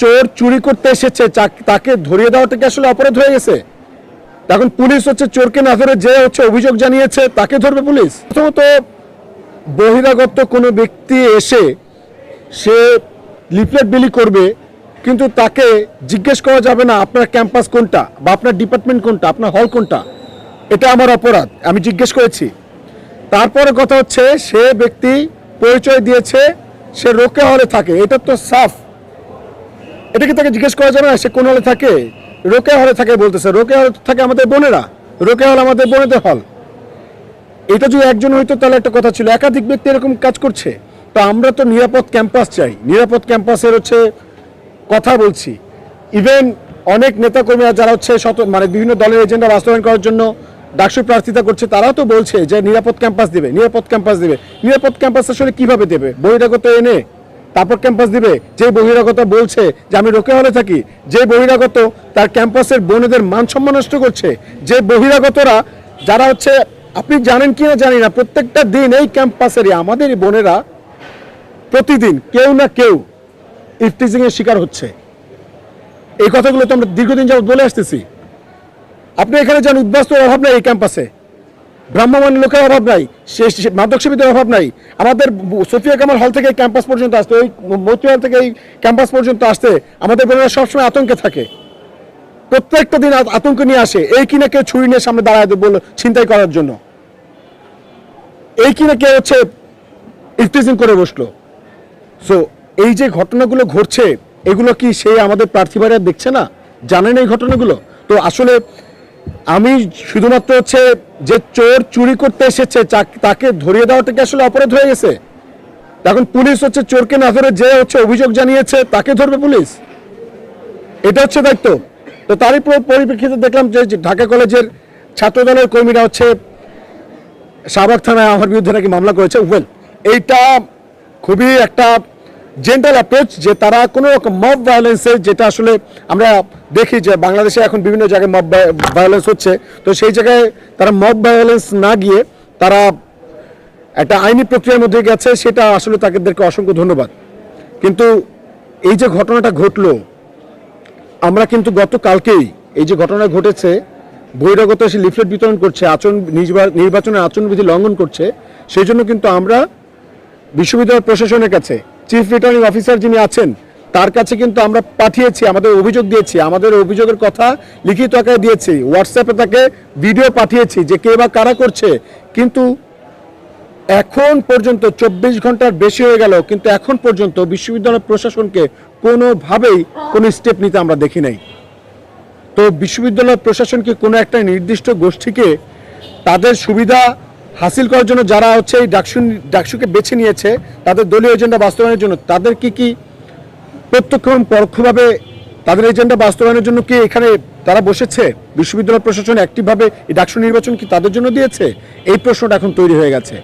চোর চুরি করতে এসেছে তাকে ধরিয়ে দেওয়াটা কি আসলে অপরাধ হয়ে গেছে? এখন পুলিশ হচ্ছে চোরকে না ধরে যে হচ্ছে অভিযোগ জানিয়েছে, তাকে ধরবে পুলিশ? প্রথমত, বহিরাগত কোনো ব্যক্তি এসে সে লিফলেট বিলি করবে, কিন্তু তাকে জিজ্ঞেস করা যাবে না, আপনার ক্যাম্পাস কোনটা বা আপনার ডিপার্টমেন্ট কোনটা, আপনার হল কোনটা? এটা আমার অপরাধ, আমি জিজ্ঞেস করেছি। তারপরে কথা হচ্ছে, সে ব্যক্তি পরিচয় দিয়েছে, সে রোকে হলে থাকে, এটা তো সাফ। এটা কি তাকে জিজ্ঞেস করা যাবে না, সে কোন হলে থাকে? রোকে হলে থাকে বলতেছে রোকে হলে থাকে আমাদের বোনেরা। রোকে হল আমাদের বোনেদের হল। এটা যদি একজন হইতো, তাহলে একটা কথা ছিল, একাধিক ব্যক্তি এরকম কাজ করছে। তো আমরা তো নিরাপদ ক্যাম্পাস চাই। নিরাপদ ক্যাম্পাসের হচ্ছে কথা বলছি। ইভেন অনেক নেতাকর্মীরা যারা হচ্ছে শত মানে বিভিন্ন দলের এজেন্ডা বাস্তবায়ন করার জন্য ডাকসু প্রার্থিতা করছে, তারাও তো বলছে যে নিরাপদ ক্যাম্পাস দেবে, নিরাপদ ক্যাম্পাস দেবে। নিরাপদ ক্যাম্পাস আসলে কীভাবে দেবে? বহিরাগত এনে তারপর ক্যাম্পাস দিবে। যে বহিরাগত বলছে যে আমি রোকে হলে থাকি যে বহিরাগত তার ক্যাম্পাসের বোনেদের মান সম্মান নষ্ট করছে যে বহিরাগতরা যারা হচ্ছে, আপনি জানেন কি না জানি না, প্রত্যেকটা দিন এই ক্যাম্পাসেরই আমাদের বোনেরা প্রতিদিন কেউ না কেউ ইফটিজিং এর শিকার হচ্ছে। এই কথাগুলো তো আমরা দীর্ঘদিন যাবত বলে আসতেছি। আপনি এখানে যান উদ্বাস্তুর অভাব নাই এই ক্যাম্পাসে ব্রাহ্মণ লোকের অভাব নাই মাদক সেবীদের অভাব নাই। আমাদের সোফিয়া কামাল হল থেকে ক্যাম্পাস পর্যন্ত আসতে, ওই মৈত্রী হল থেকে এই ক্যাম্পাস পর্যন্ত আসতে আমাদের বোনেরা সবসময় আতঙ্কে থাকে। প্রত্যেকটা দিন আত- আতঙ্ক নিয়ে আসে, এই কিনা কেউ ছুরি নিয়ে সামনে দাঁড়ায় বলল ছিনতাই করার জন্য। এই কিনা কেউ হচ্ছে ইফটিজিং করে বসল। সো এই যে ঘটনাগুলো ঘটছে, এগুলো কি সে আমাদের প্রার্থীবারা দেখছে না? জানেন এই ঘটনাগুলো? তো আসলে আমি শুধুমাত্র হচ্ছে যে চোর চুরি করতে এসেছে তাকে ধরিয়ে দেওয়াটা কি আসলে অপরাধ হয়ে গেছে? এখন পুলিশ হচ্ছে চোরকে না ধরে যে হচ্ছে অভিযোগ জানিয়েছে, তাকে ধরবে পুলিশ? এটা হচ্ছে দায়িত্ব। তো তারই পরিপ্রেক্ষিতে দেখলাম যে ঢাকা কলেজের ছাত্রদলের কর্মীরা হচ্ছে শাহবাগ থানায় আমার বিরুদ্ধে নাকি মামলা করেছে। ওয়েল এইটা খুবই একটা জেন্টাল অ্যাপ্রোচ যে তারা কোনো রকম মব ভায়োলেন্সের যেটা আসলে আমরা দেখি যে বাংলাদেশে এখন বিভিন্ন জায়গায় মব ভায়োলেন্স হচ্ছে। তো সেই জায়গায় তারা মব ভায়োলেন্স না গিয়ে তারা একটা আইনি প্রক্রিয়ার মধ্যে গেছে, সেটা আসলে তাদেরকে অসংখ্য ধন্যবাদ। কিন্তু এই যে ঘটনাটা ঘটলো, আমরা কিন্তু গতকালকেই এই যে ঘটনা ঘটেছে, বহিরাগত এসে লিফলেট বিতরণ করছে, আচরণ নির্বা- নির্বাচনের আচরণবিধি লঙ্ঘন করছে, সেই জন্য কিন্তু আমরা বিশ্ববিদ্যালয় প্রশাসনের কাছে চিফ রিটার্নিং অফিসার যিনি আছেন তার কাছে কিন্তু আমরা পাঠিয়েছি, আমাদের অভিযোগ দিয়েছি, আমাদের অভিযোগের কথা লিখিত আকারে দিয়েছি হোয়াটসঅ্যাপে তাকে ভিডিও পাঠিয়েছি যে কে বা কারা করছে, কিন্তু এখন পর্যন্ত চব্বিশ ঘণ্টার বেশি হয়ে গেল, কিন্তু এখন পর্যন্ত বিশ্ববিদ্যালয় প্রশাসনকে কোনোভাবেই কোনো স্টেপ নিতে আমরা দেখি নাই। তো বিশ্ববিদ্যালয় প্রশাসন কি কোনো একটা নির্দিষ্ট গোষ্ঠীকে তাদের সুবিধা হাসিল করার জন্য যারা হচ্ছে এই ডাকসু ডাকসুকে বেছে নিয়েছে, তাদের দলীয় এজেন্ডা বাস্তবায়নের জন্য তাদের কি কি প্রত্যক্ষ এবং পরোক্ষভাবে তাদের এজেন্ডা বাস্তবায়নের জন্য কি এখানে তারা বসেছে? বিশ্ববিদ্যালয় প্রশাসন একটিভাবে এই ডাকসু নির্বাচন কি তাদের জন্য দিয়েছে? এই প্রশ্নটা এখন তৈরি হয়ে গেছে।